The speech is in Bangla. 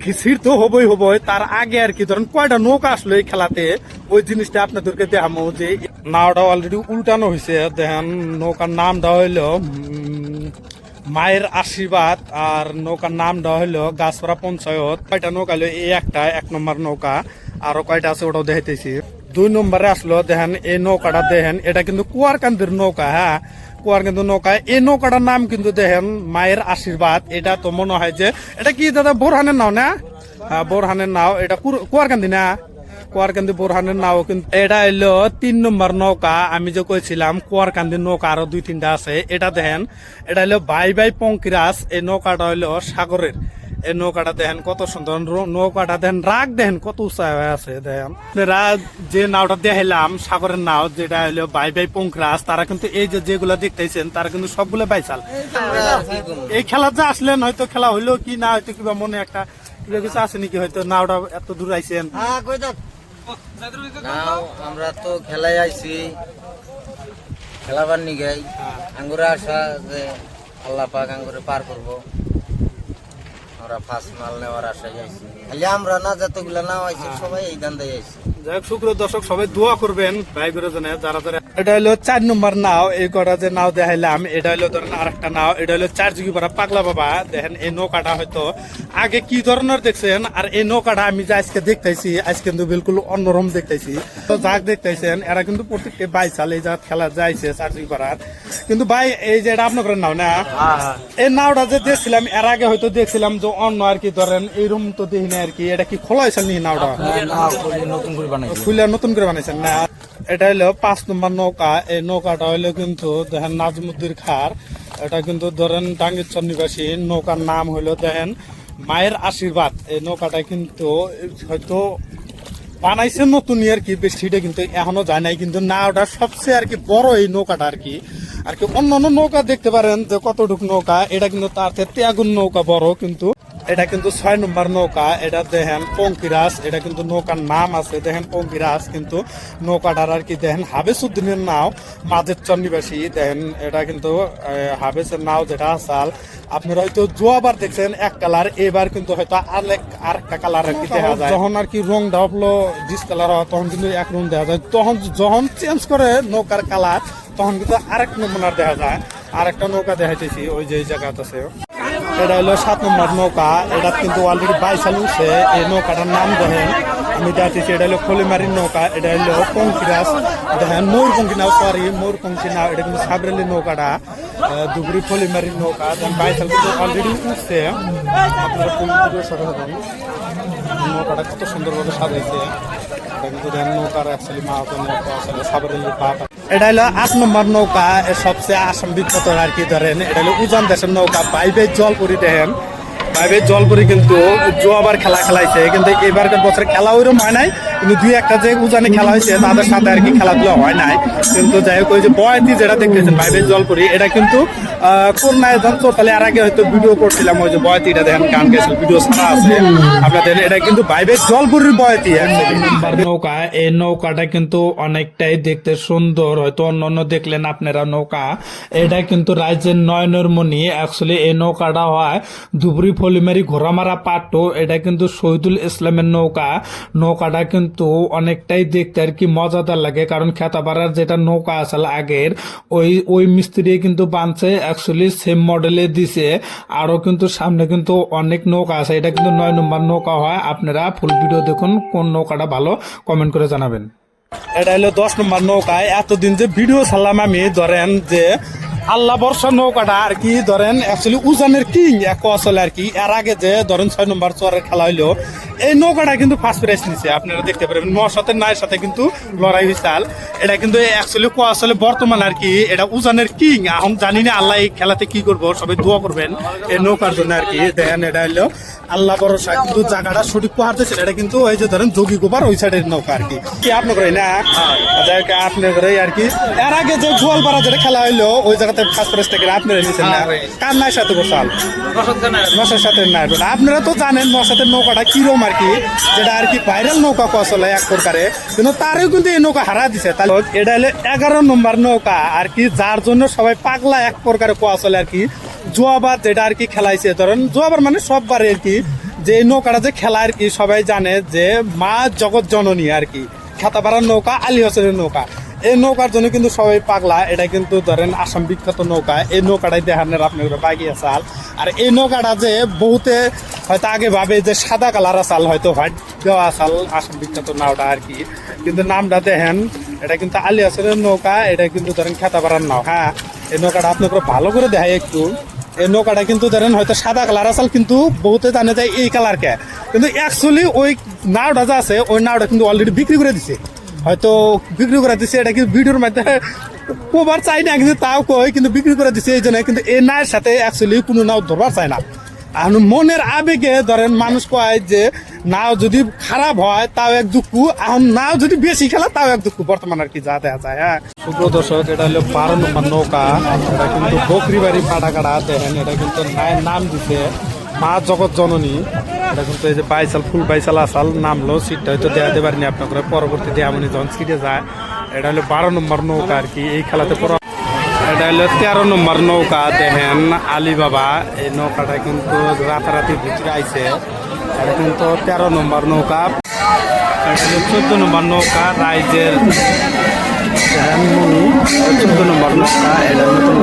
খিচির তো হবই হবই, তার আগে আর কি, ধরেন কয়টা নৌকা আসলো এই খেলাতে, ওই জিনিসটা আপনাদেরকে দেখামো যে নাওটা অলরেডি উল্টানো হয়েছে দেখেন নৌকার নামটা হইল মায়ের আশীর্বাদ, আর নৌকার নামটা হইল গাছপাড়া পঞ্চায়েত। কয়টা নৌকা হলো এই একটা, এক নম্বর নৌকা, আরও কয়টা আছে ওটাও দেখাইতেছি। দুই নম্বরে আসলো, দেখেন এই নৌকাটা, দেখেন, এটা কিন্তু কুয়ারকান্দির নৌকা হ্যাঁ? কুয়ারকান্দি নৌকা এই নৌকাটার নাম কিন্তু দেখেন মায়ের আশীর্বাদ। এটা তো মনে হয় যে এটা কি দাদা, বোরহানের নাও না? হ্যাঁ বোরহানের নাও। এটা কুয়ার কান্দি না? কুয়ারকান্দি, বোরহানের নাও কিন্তু এটা এলো তিন নম্বর নৌকা। আমি যে কইছিলাম, কুয়ারকান্দি নৌকা আরও দুই তিনটা আছে। এটা দেখেন, এটা হলো বাই বাই পঙ্কিরাস এই নৌকাটা হইল সাগরের। এই নৌকাটা দেখেন কত সুন্দর রো- নৌকাটা দেখেন রাগ দেখেন কত উঁচা হয়ে আছে দেখেন। যে নাওটা দেখাইলাম সাগরের নাও যেটা হলো বাই বাই পঙ্করাস তারা কিন্তু এই যে যেগুলা দেখতেছেন তারা কিন্তু সবগুলো বাইচাল। এই খেলা যে আসলেন হয়তো খেলা হইল কি না হয়তো কিবা মনে একটা কিবা কিছু আছে নাকি হয়তো নাওটা এত দূর আইছেন। নাও আমরা তো খেলায় আইছি। খেলাবার নিগাই। আঙ্গুরে আসা যে আল্লাহ পাক আঙ্গুরে পার করব। আমরা ফার্স্ট মাল নেওয়ার আশায় আইছি খালি আমরা না যতগুলো নাও আইছি সবাই এই দান্দাই আইছি যাই হোক, শুক্র দর্শক, সবাই দোয়া করবেন ভাই গুরুজনে যারা যারা এটা হলো চার নম্বর নাও এই কটা যে নাও দেখাইলাম এটা হলো ধরেন আরেকটা নাও এটা হলো চার যুগি পাড়া পাগলা বাবা। দেখেন এই নৌকাটা হয়তো আগে কি ধরনের দেখছেন আর এই নৌকাটা আমি যে আজকে দেখতেছি আজকে কিন্তু বিলকুল অন্যরকম দেখতেছি। তো যাক দেখতেছেন এরা কিন্তু প্রত্যেককে বাই চাল এই যা খেলা যাইছে চার যুগি পাড়ার। কিন্তু ভাই এই যে এটা আপনার নাও না? এই নাওটা যে দেখছিলাম এর আগে হয়তো দেখছিলাম যে অন্য আর কি ধরেন এই রুম তো দেখি না আর কি এটা কি খোলা হয়েছে নি নাওটা? নতুন করে বানাইছি। খুলে নতুন করে বানাইছেন না? এটা হলো পাঁচ নম্বর নৌকা। এই নৌকাটা হলো কিন্তু দেখেন নাজমুদ্দির খার। এটা কিন্তু ধরেন টাঙ্গিরচর নিবাসী, নৌকার নাম হলো দেখেন মায়ের আশীর্বাদ। এই নৌকাটা কিন্তু হয়তো বানাইছে নতুন আর কি বেশিটা কিন্তু এখনও যায় নাই। কিন্তু না, ওটা সবচেয়ে আর কি বড় এই নৌকাটা আর কি। আর কি অন্য অন্য নৌকা দেখতে পারেন যে কতটুকু নৌকা, এটা কিন্তু তার থেকে আগুন নৌকা বড় কিন্তু এটা কিন্তু ছয় নম্বর নৌকা, এটা দেখেন পঙ্কিরাস এটা কিন্তু নৌকার নাম আছে, দেখেন পঙ্কিরাস কিন্তু নৌকাটার আর কি, দেখেন হাবেসুদ্দিনের নাও মাঝের চন্নিবাসী দেখেন এটা কিন্তু হাবেসের নাও যেটা আসাল। আপনারা হয়তো জোয়াবার দেখছেন এক কালার, এবার কিন্তু হয়তো আরেক, আরেকটা কালার আর কি দেখা যায়। যখন আর কি রংটা হলো ডিস কালার হয় তখন কিন্তু এক রং দেখা যায়। তখন যখন চেঞ্জ করে নৌকার কালার, তখন কিন্তু আরেক নমুনার দেখা যায়। আরেকটা নৌকা দেখাইতেছি, ওই যে আছে। এটা হলো সাত নম্বর নৌকা। এটা কিন্তু অলরেডি বাইসাল উঠছে। এই নৌকাটার নাম দেখেন। আমি দেখতেছি এটা হলো খলিমারির নৌকা। এটা হলো পঙ্কিরাস দেখেন ময়ূরপঙ্খী নাও সরি ময়ূরপঙ্খী নাও এটা কিন্তু সাবরেলি নৌকাটা। ধুবড়ি খলিমারির নৌকা। দেখেন, বাইসাল কিন্তু অলরেডি উঠছে। নৌকাটা কত সুন্দরভাবে সাজাইছে। এটা কিন্তু দেখেন, নৌকার অ্যাকচুয়ালি মাহাতো নৌকা আসলে সাবরেলি বাপ এটা হলো আট নম্বর নৌকা সবচেয়ে আসাম বিখ্যাত আর কি ধরেন। এটা হলো উজান দেশের নৌকা পাইবে জল করি দেখেন। পাইবে জল করি কিন্তু জোয়াবার খেলা খেলাইছে, কিন্তু এবারকার বছর খেলা ওইরকম হয় নাই, কিন্তু দুই একটা যে উজানে খেলা হয়েছে, তাদের সাথে আর কি খেলাধুলা হয় নাই। কিন্তু যাই হোক, ওই যে বয়াতি যেটা দেখতেছেন পাইবে জল করি এটা কিন্তু কন্যায় যখন চোটালে আর আগে হয়তো ভিডিও করছিলাম, ওই যে বয়াতিটা দেখেন, গান গেছিল ভিডিও ছাড়া আছে। আপনাদের, এটা কিন্তু বাইবে জলপুরির বয়াতি নৌকা, এই নৌকাটা কিন্তু অনেকটাই দেখতে সুন্দর, হয়তো অন্য দেখলেন আপনারা নৌকা। এটা কিন্তু রাজ্যের নয়নের মণি অ্যাকচুয়ালি এই নৌকাটা হয় ধুবড়ি, ফলিমারি, ঘোড়ামারা পাট্টো, এটা কিন্তু শহীদুল ইসলামের নৌকা। নৌকাটা কিন্তু অনেকটাই দেখতে আর কি মজাদার লাগে, কারণ খেতাপাড়ার যেটা নৌকা আসলে আগের, ওই ওই মিস্ত্রি কিন্তু বানছে অ্যাকচুয়ালি সেম মডেলে দিছে। আরও কিন্তু সামনে কিন্তু অনেক নৌকা আছে। এটা কিন্তু নয় নম্বর নৌকা হয়। আপনারা ফুল ভিডিও দেখুন, কোন নৌকাটা ভালো কমেন্ট করে জানাবেন। এটা হলো দশ নম্বর নৌকায়। এতদিন যে ভিডিও ছাড়লাম আমি, ধরেন যে আল্লাহ বর্ষা নৌকাটা আর কি, ধরেন অ্যাকচুয়ালি উজানের কিং এক আসলে আর কি। এর আগে যে, ধরেন, ছয় নম্বর চরের খেলা হইল, এই নৌকাটা কিন্তু ফার্স্ট প্রাইজ নিছে, আপনারা দেখতে পারবেন। সাথে নায়ের সাথে কিন্তু লড়াই হয়েছে এটা কিন্তু অ্যাকচুয়ালি আসলে বর্তমান আর কি, এটা উজানের কিং। এখন জানি না আল্লাহ এই খেলাতে কি করব, সবাই দোয়া করবেন এই নৌকার জন্য আর কি। দেখেন, এটা হলো আল্লাহ ভরসা, কিন্তু জায়গাটা সঠিক পাহাড়তেছে এটা কিন্তু ওই যে, ধরেন, যোগী গোপার ওই সাইডের নৌকা আর কি। আপনার করে না? আপনার আর কি। এর আগে যে গোয়ালপাড়া যেটা খেলা হইল, ওই জায়গাতে ফার্স্ট থেকে আপনারা নিয়েছেন না? কার নাই সাথে বসাল? নশের সাথে নাই আপনারা তো জানেন নশাতের নৌকাটা কিরম আর কি যেটা আর কি ভাইরাল নৌকা কসলে এক প্রকারে। কিন্তু তারও কিন্তু এই নৌকা হারা দিছে। তাহলে এটা হলো এগারো নম্বর নৌকা আর কি যার জন্য সবাই পাগলা এক প্রকারে কোয়াশলে আর কি। জোয়াবার যেটা আর কি খেলাইছে। ধরেন জোয়াবার মানে সববারে আর কি যে এই নৌকাটা যে খেলা আর কি সবাই জানে যে মা জগৎ জননী আর কি। খেতাপাড়ার নৌকা আলী হোসেনের নৌকা। এই নৌকার জন্য কিন্তু সবাই পাগলা। এটা কিন্তু ধরেন আসাম বিখ্যাত নৌকা। এই নৌকাটাই দেখানোর আপনার বাগিয়ে চাল আর এই নৌকাটা যে বহুতে হয়তো আগে ভাবে যে সাদা কালার আসাল হয়তো হোয়াইট দেওয়া আসাল আসাম বিখ্যাত নাওটা আর কি। কিন্তু নামটা দেখেন, এটা কিন্তু আলী নৌকা, এটা কিন্তু ধরেন খেতাপাড়ার নাও হ্যাঁ? এই নৌকাটা আপনাকে ভালো করে দেখায় একটু। এই নৌকাটা কিন্তু ধরেন হয়তো সাদা কালার আসাল কিন্তু বহুতে জানে যায় এই কালারকে। কিন্তু অ্যাকচুয়ালি ওই নাওটা যা আছে, ওই নাওটা কিন্তু অলরেডি বিক্রি করে দিছে। হয়তো বিক্রি করে দিছে, এটা কিন্তু ভিডিওর মাধ্যমে কোবার চাই না, কিন্তু তাও কই কিন্তু বিক্রি করে দিছে এই জন্য, কিন্তু এই নায়ের সাথে অ্যাকচুয়ালি কোনো নাও ধরবার চায় না। আর মনের আবেগে ধরেন মানুষ কয় যে, নাও যদি খারাপ হয়, তাও এক দুঃখ। এখন নাও যদি বেশি খেলা, তাও এক দুঃখ। বর্তমান আর কি যা দেখা যায় হ্যাঁ। শুক্র দর্শক, এটা হলো বারো নৌকা। এটা কিন্তু বকরি বাড়ি ফাটাকাটা দেখেন, এটা কিন্তু নাম দিছে। মা জগৎ জননী। এটা কিন্তু এই যে বাইসাল, ফুল বাইসাল আসাল, নামলো সিটটা হয়তো দেওয়া দেওয়াতে পারিনি আপনাকে পরবর্তীতে এমনই যখন সিটে যায়, এটা হলো বারো নম্বর নৌকা আর কি, এই খেলাতে পর এটা হলো তেরো নম্বর নৌকা, দেখেন আলী বাবা এই নৌকাটা কিন্তু রাতারাতি ভিতরে আইছে। এটা কিন্তু তেরো নম্বর নৌকা। হলো চোদ্দ নম্বর নৌকা, রাইজের দেখেন চোদ্দ নম্বর নৌকা, এটা নতুন।